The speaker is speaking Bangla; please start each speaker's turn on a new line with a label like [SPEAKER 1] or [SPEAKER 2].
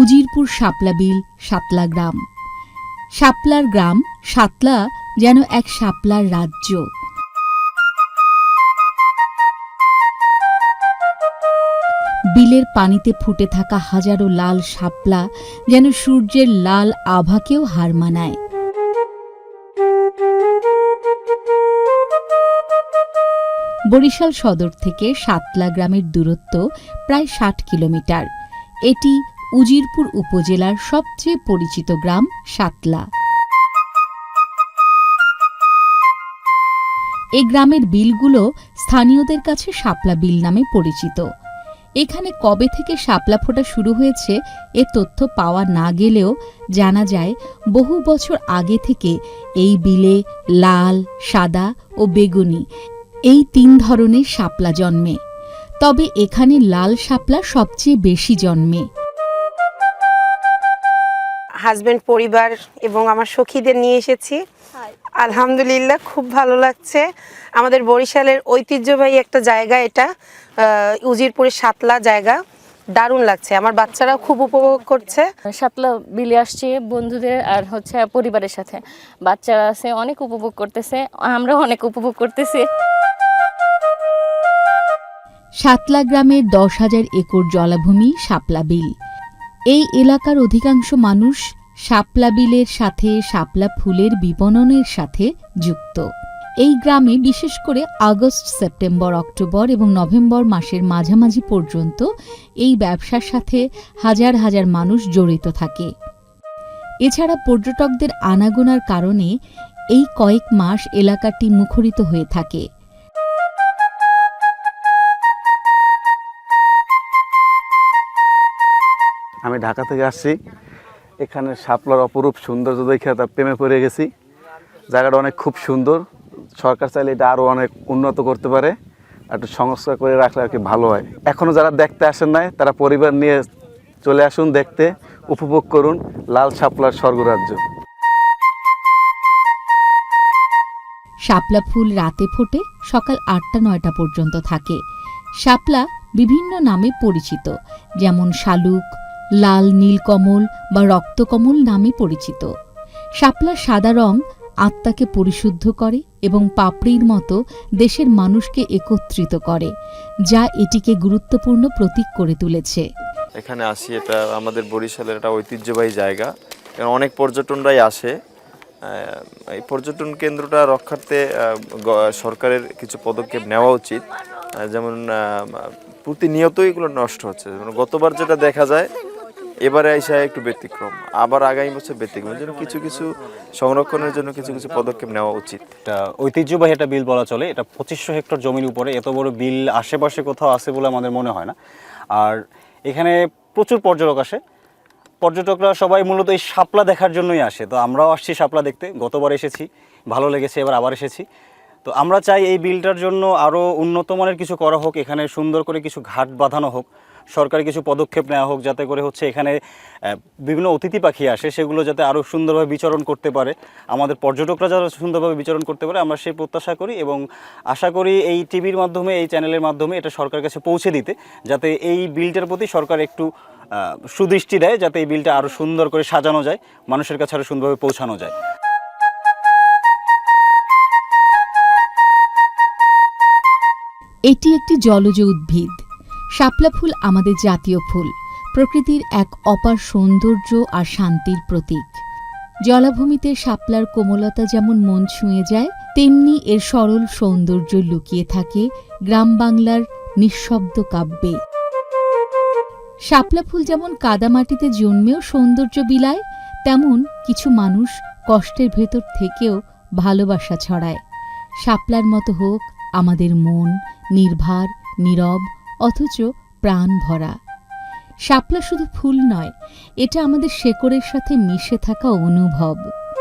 [SPEAKER 1] উজিরপুর শাপলা বিল সাতলা গ্রাম। শাপলার গ্রাম সাতলা যেন এক শাপলার রাজ্য। বিলের পানিতে ফুটে থাকা হাজারো লাল শাপলা যেন সূর্যের লাল আভাকেও হার মানায়। বরিশাল সদর থেকে সাতলা গ্রামের দূরত্ব প্রায় ষাট কিলোমিটার। এটি উজিরপুর উপজেলার সবচেয়ে পরিচিত গ্রাম সাতলা। এই গ্রামের বিলগুলো স্থানীয়দের কাছে শাপলা বিল নামে পরিচিত। এখানে কবে থেকে শাপলা ফোটা শুরু হয়েছে এ তথ্য পাওয়া না গেলেও জানা যায়, বহু বছর আগে থেকে এই বিলে লাল, সাদা ও বেগুনি এই তিন ধরনের শাপলা জন্মে। তবে এখানে লাল শাপলা সবচেয়ে বেশি জন্মে।
[SPEAKER 2] হাজবেন্ড পরিবার এবং আমার সখীদের নিয়ে এসেছি। আলহামদুলিল্লাহ খুব ভালো লাগছে। আমাদের বরিশালের ঐতিহ্যবাহী একটা জায়গা এটা উজিরপুরের সাতলা জায়গা। দারুণ লাগছে। আমার বাচ্চারাও খুব উপভোগ করছে।
[SPEAKER 3] সাতলা বিলে আসছি বন্ধুদের আর হচ্ছে পরিবারের সাথে। বাচ্চারা আছে অনেক উপভোগ করতেছে আমরাও অনেক উপভোগ করতেছি।
[SPEAKER 1] সাতলা গ্রামের দশ হাজার একর জলাভূমি শাপলা বিল। এই এলাকার অধিকাংশ মানুষ শাপলা বিলের সাথে শাপলা ফুলের বিপণনের সাথে যুক্ত। এই গ্রামে বিশেষ করে আগস্ট, সেপ্টেম্বর, অক্টোবর এবং নভেম্বর মাসের মাঝামাঝি পর্যন্ত এই ব্যবসার সাথে হাজার হাজার মানুষ জড়িত থাকে। এছাড়া পর্যটকদের আনাগোনার কারণে এই কয়েক মাস এলাকাটি মুখরিত হয়ে থাকে।
[SPEAKER 4] আমি ঢাকা থেকে আসছি। এখানে শাপলার অপরূপ সৌন্দর্য দেখে তার প্রেমে পড়ে গেছি। জায়গাটা অনেক খুব সুন্দর। সরকার চাইলে এটা আরও অনেক উন্নত করতে পারে। একটু সংস্কার করে রাখলে আর কি ভালো হয়। এখনও যারা দেখতে আসেন নাই, তারা পরিবার নিয়ে চলে আসুন দেখতে। উপভোগ করুন লাল শাপলার স্বর্গরাজ্য।
[SPEAKER 1] শাপলা ফুল রাতে ফোটে, সকাল আটটা নয়টা পর্যন্ত থাকে। শাপলা বিভিন্ন নামে পরিচিত, যেমন শালুক লাল নীলকমল বা রক্তকমল নামে পরিচিত। শাপলার সাদা রং আত্মাকে পরিশুদ্ধ করে এবং পাপড়ির মতো দেশের মানুষকে একত্রিত করে যা এটিকে গুরুত্বপূর্ণ প্রতীক করে তুলেছে।
[SPEAKER 5] এখানে আসি এটা আমাদের বরিশালের একটা ঐতিহ্যবাহী জায়গা। অনেক পর্যটনরাই আসে। এই পর্যটন কেন্দ্রটা রক্ষার্থে সরকারের কিছু পদক্ষেপ নেওয়া উচিত। যেমন আহ, প্রতিনিয়তই এগুলো নষ্ট হচ্ছে। যেমন গতবার যেটা দেখা যায় এবারে এসে একটু ব্যতিক্রম। আবার আগামী বছর ব্যতিক্রম জন্য কিছু কিছু সংরক্ষণের জন্য কিছু কিছু পদক্ষেপ নেওয়া উচিত।
[SPEAKER 6] এটা ঐতিহ্যবাহী একটা বিল বলা চলে। এটা পঁচিশশো হেক্টর জমির উপরে এত বড় বিল আশেপাশে কোথাও আছে বলে আমাদের মনে হয় না। আর এখানে প্রচুর পর্যটক আসে। পর্যটকরা সবাই মূলত এই শাপলা দেখার জন্যই আসে। তো আমরাও আসছি শাপলা দেখতে। গতবার এসেছি। ভালো লেগেছে। এবার আবার এসেছি। তো আমরা চাই এই বিলটার জন্য আরও উন্নত মানের কিছু করা হোক, এখানে সুন্দর করে কিছু ঘাট বাঁধানো হোক, সরকারি কিছু পদক্ষেপ নেওয়া হোক যাতে করে হচ্ছে এখানে বিভিন্ন অতিথি পাখি আসে, সেগুলো যাতে আরও সুন্দরভাবে বিচরণ করতে পারে। আমাদের পর্যটকরা যারা সুন্দরভাবে বিচরণ করতে পারে, আমরা সেই প্রত্যাশা করি এবং আশা করি এই টিভির মাধ্যমে, এই চ্যানেলের মাধ্যমে এটা সরকার কাছে পৌঁছে দিতে, যাতে এই বিলটার প্রতি সরকার একটু সুদৃষ্টি দেয়, যাতে এই বিলটা আরও সুন্দর করে সাজানো যায়, মানুষের কাছে আরও সুন্দরভাবে পৌঁছানো যায়।
[SPEAKER 1] এটি একটি জলজ উদ্ভিদ। শাপলা ফুল আমাদের জাতীয় ফুল, প্রকৃতির এক অপার সৌন্দর্য আর শান্তির প্রতীক। জলাভূমিতে শাপলার কোমলতা যেমন মন ছুঁয়ে যায়, তেমনি এর সরল সৌন্দর্য লুকিয়ে থাকে গ্রাম বাংলার নিঃশব্দ কাব্যে। শাপলা ফুল যেমন কাদামাটিতে জন্মেও সৌন্দর্য বিলায়, তেমন কিছু মানুষ কষ্টের ভেতর থেকেও ভালোবাসা ছড়ায়। শাপলার মতো হোক আমাদের মন নির্ভার, নীরব, অথচ প্রাণ ভরা। শাপলা শুধু ফুল নয়, এটা আমাদের শেকড়ের সাথে মিশে থাকা অনুভব।